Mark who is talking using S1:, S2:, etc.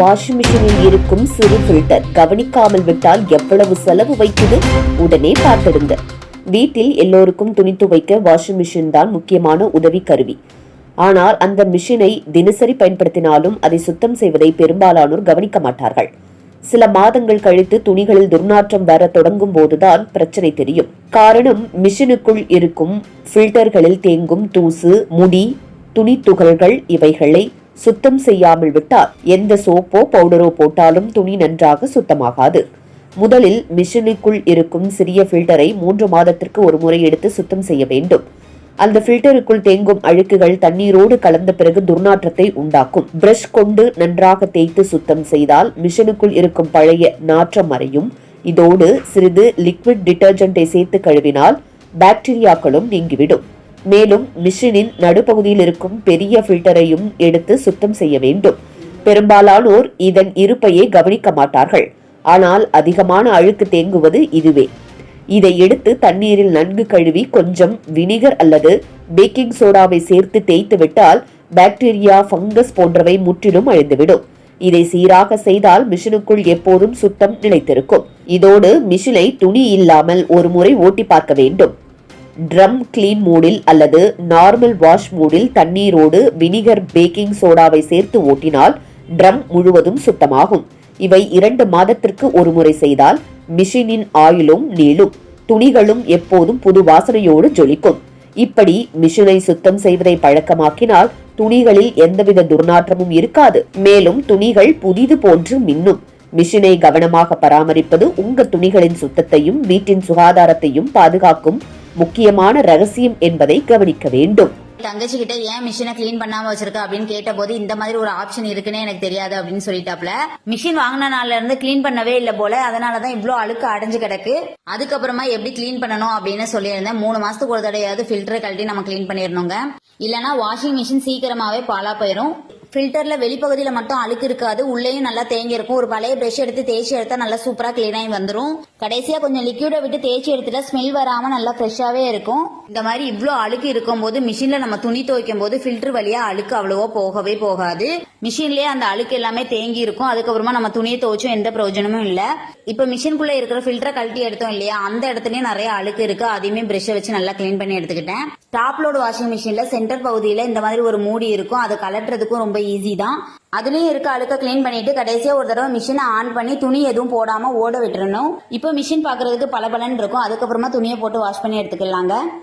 S1: Washing மிஷினில் இருக்கும் சிறு ஃபில்டர். கவனிக்காமல் விட்டால் எவ்வளவு செலவு வைக்குது உடனே பார்த்திடுங்க வீட்டில் எல்லோருக்கும் துணி துவைக்க வாஷிங் மிஷின் தான் முக்கியமான உதவி கருவி. ஆனால் அந்த மிஷினை தினசரி பயன்படுத்தினாலும் அதை சுத்தம் செய்வதை பெரும்பாலானோர் கவனிக்க மாட்டார்கள். சில மாதங்கள் கழித்து துணிகளில் துர்நாற்றம் வர தொடங்கும் போதுதான் பிரச்சனை தெரியும். காரணம் மிஷினுக்குள் இருக்கும் ஃபில்டர்களில் தேங்கும் தூசு முடி துணி துகள்கள் இவைகளை. சுத்தம் செய்யாமல் விட்டால் எந்த சோப்போ பவுடரோ போட்டாலும் துணி நன்றாக சுத்தமாகாது. முதலில் மிஷினுக்குள் இருக்கும் சிறிய ஃபில்டரை மூன்று மாதத்திற்கு ஒரு முறை எடுத்து சுத்தம் செய்ய வேண்டும். அந்த ஃபில்டருக்குள் தேங்கும் அழுக்குகள் தண்ணீரோடு கலந்த பிறகு துர்நாற்றத்தை உண்டாக்கும். பிரஷ் கொண்டு நன்றாக தேய்த்து சுத்தம் செய்தால் மிஷினுக்குள் இருக்கும் பழைய நாற்றம் மறையும் இதோடு சிறிது லிக்விட் டிட்டர்ஜென்ட்டை சேர்த்து கழுவினால் பாக்டீரியாக்களும் நீங்கிவிடும். மேலும் மிஷினின் நடுப்பகுதியில் இருக்கும் பெரிய ஃபில்டரையும் எடுத்து சுத்தம் செய்ய வேண்டும். பெரும்பாலானோர் இதன் இருப்பையே கவனிக்க மாட்டார்கள். ஆனால் அதிகமான அழுக்கு தேங்குவது இதுவே. இதை எடுத்து தண்ணீரில் நன்கு கழுவி கொஞ்சம் வினிகர் அல்லது பேக்கிங் சோடாவை சேர்த்து தேய்த்து விட்டால் பாக்டீரியா ஃபங்கஸ் போன்றவை முற்றிலும் அழிந்துவிடும். இதை சீராக செய்தால் மிஷினுக்குள் எப்போதும் சுத்தம் நிலைத்திருக்கும். இதோடு மிஷினை துணி இல்லாமல் ஒரு முறை ஓட்டி பார்க்க வேண்டும். ட்ரம் கிளீன் மூடில் அல்லது நார்மல் வாஷ் மூடில் தண்ணீரோடு வினிகர் பேக்கிங் சோடாவை சேர்த்து ஓட்டினால் ட்ரம் முழுவதும் சுத்தமாகும். இவை இரண்டு மாதத்திற்கு ஒரு முறை செய்தால் மிஷினின் ஆயுளும் நீளும். துணிகளும் எப்போதும் புது வாசனையோடு ஜொலிக்கும். இப்படி மிஷினை சுத்தம் செய்வதை பழக்கமாக்கினால் துணிகளில் எந்தவித துர்நாற்றமும் இருக்காது. மேலும் துணிகள் புதிது போன்று மின்னும். மிஷினை கவனமாக பராமரிப்பது உங்க துணிகளின் சுத்தத்தையும் வீட்டின் சுகாதாரத்தையும் பாதுகாக்கும் முக்கியமான ரகசியம் என்பதை கவனிக்க வேண்டும்.
S2: தங்கச்சி கிட்ட ஏன் மிஷினை க்ளீன் பண்ணாம வச்சிருக்க அப்படின்னு கேட்டபோது இந்த மாதிரி ஒரு ஆப்ஷன் இருக்குன்னு எனக்கு தெரியாது அப்படின்னு சொல்லிட்டாப்ல. மிஷின் வாங்கின நாள்ல இருந்து க்ளீன் பண்ணவே இல்லை போல அதனாலதான் இவ்வளவு அழுக்கு அடைஞ்சு கிடக்கு. அதுக்கப்புறமா எப்படி க்ளீன் பண்ணணும் அப்படின்னு சொல்லியிருந்தேன். மூணு மாசத்துக்கு ஒரு தடையாவது ஃபில்டரை கழட்டி நம்ம க்ளீன் பண்ணிடணுங்க. இல்லனா வாஷிங் மிஷின் சீக்கிரமாவே பாலா போயிடும் ஃபில்டரில் வெளிப்பகுதியில் மட்டும் அழுக்கு இருக்காது. உள்ளேயும் நல்லா தேங்கி இருக்கும். ஒரு பழைய ப்ரஷ் எடுத்து தேய்ச்சி எடுத்தால் நல்லா சூப்பராக க்ளீனாகி ஆகி கடைசியாக கொஞ்சம் லிக்யூடை விட்டு தேய்ச்சி எடுத்துட்டா ஸ்மெல் வராமல் நல்லா ஃப்ரெஷ்ஷாகவே இருக்கும். இந்த மாதிரி இவ்வளோ அழுக்கு இருக்கும் போது நம்ம துணி துவைக்கும் போது ஃபில்டர் வழியாக அழுக்கு அவ்வளோவா போகவே போகாது. மிஷின்லேயே அந்த அழுக்கு எல்லாமே தேங்கி இருக்கும். அதுக்கப்புறமா நம்ம துணியை துவைச்சும் எந்த பிரயோஜனமும் இல்லை. இப்போ மிஷினுக்குள்ளே இருக்கிற ஃபில்டரை கழட்டி எடுத்தோம் இல்லையா? அந்த இடத்துலயும் நிறைய அழுக்கு இருக்கு. அதையுமே ப்ரெஷ்ஷை வச்சு நல்லா க்ளீன் பண்ணி எடுத்துக்கிட்டேன். டாப் லோடு வாஷிங் மிஷினில் சென்டர் பகுதியில் இந்த மாதிரி ஒரு மூடி இருக்கும். அதை கலட்டுறதுக்கும் ரொம்ப ஈஸி தான். அதுலயும் இருக்க அழுக்க க்ளீன் பண்ணிட்டு கடைசியா ஒரு தடவை மிஷினை ஆன் பண்ணி துணி எதுவும் போடாம ஓட விட்டுறணும். இப்போ மிஷின் பாக்குறதுக்கு பல இருக்கும். அதுக்கப்புறமா துணியை போட்டு வாஷ் பண்ணி எடுத்துக்கலாங்க.